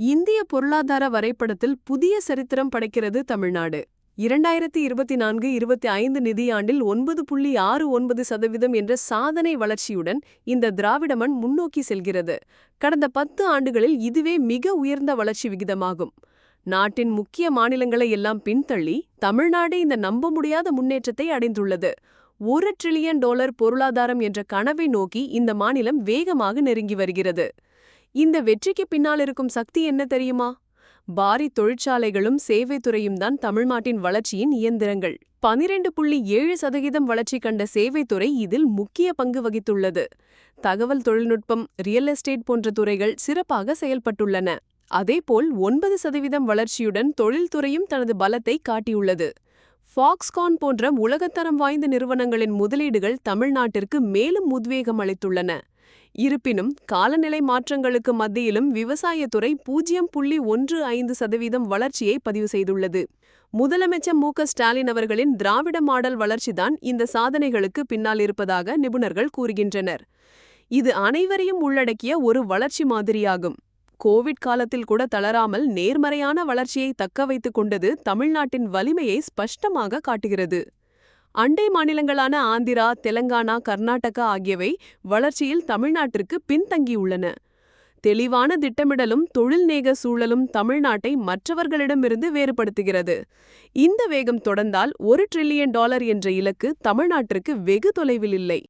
இந்திய பொருளாதார வரைபடத்தில் புதிய சரித்திரம் படைக்கிறது தமிழ்நாடு. இரண்டாயிரத்தி இருபத்தி நான்கு இருபத்தி ஐந்து நிதியாண்டில் ஒன்பது புள்ளி ஆறு ஒன்பது சதவீதம் என்ற சாதனை வளர்ச்சியுடன் இந்த திராவிடமன் முன்னோக்கி செல்கிறது. கடந்த பத்து ஆண்டுகளில் இதுவே மிக உயர்ந்த வளர்ச்சி விகிதமாகும். நாட்டின் முக்கிய மாநிலங்களை எல்லாம் பின்தள்ளி தமிழ்நாடு இந்த நம்ப முடியாத முன்னேற்றத்தை அடைந்துள்ளது. ஒரு டிரில்லியன் டாலர் பொருளாதாரம் என்ற கனவை நோக்கி இந்த மாநிலம் வேகமாக நெருங்கி வருகிறது. இந்த வெற்றிக்கு பின்னால் இருக்கும் சக்தி என்ன தெரியுமா? பாரி தொழிற்சாலைகளும் சேவைத்துறையும் தான் தமிழ்நாட்டின் வளர்ச்சியின் இயந்திரங்கள். பனிரெண்டு புள்ளி ஏழு சதவீதம் வளர்ச்சி கண்ட சேவைத்துறை இதில் முக்கிய பங்கு வகித்துள்ளது. தகவல் தொழில்நுட்பம் ரியல் எஸ்டேட் போன்ற துறைகள் சிறப்பாக செயல்பட்டுள்ளன. அதேபோல் ஒன்பது சதவீதம் வளர்ச்சியுடன் தொழில்துறையும் தனது பலத்தை காட்டியுள்ளது. ஃபாக்ஸ்கான் போன்ற உலகத்தரம் வாய்ந்த நிறுவனங்களின் முதலீடுகள் தமிழ்நாட்டிற்கு மேலும் உத்வேகம் அளித்துள்ளன. இருப்பினும் காலநிலை மாற்றங்களுக்கு மத்தியிலும் விவசாயத்துறை பூஜ்ஜியம் புள்ளி ஒன்று ஐந்து சதவீதம் வளர்ச்சியை பதிவு செய்துள்ளது. முதலமைச்சர் மு. ஸ்டாலின் அவர்களின் திராவிட மாடல் வளர்ச்சிதான் இந்த சாதனைகளுக்கு பின்னால் இருப்பதாக நிபுணர்கள் கூறுகின்றனர். இது அனைவரையும் உள்ளடக்கிய ஒரு வளர்ச்சி மாதிரியாகும். கோவிட் காலத்தில் கூட தளராமல் நேர்மறையான வளர்ச்சியை தக்க வைத்துக் கொண்டது தமிழ்நாட்டின் வலிமையை ஸ்பஷ்டமாக காட்டுகிறது. அண்டை மாநிலங்களான ஆந்திரா தெலங்கானா கர்நாடகா ஆகியவை வளர்ச்சியில் தமிழ்நாட்டிற்கு பின்தங்கியுள்ளன. தெளிவான திட்டமிடலும் தொழில்நேக சூழலும் தமிழ்நாட்டை மற்றவர்களிடமிருந்து வேறுபடுத்துகிறது. இந்த வேகம் தொடர்ந்தால் ஒரு டிரில்லியன் டாலர் என்ற இலக்கு தமிழ்நாட்டிற்கு வெகு தொலைவில் இல்லை.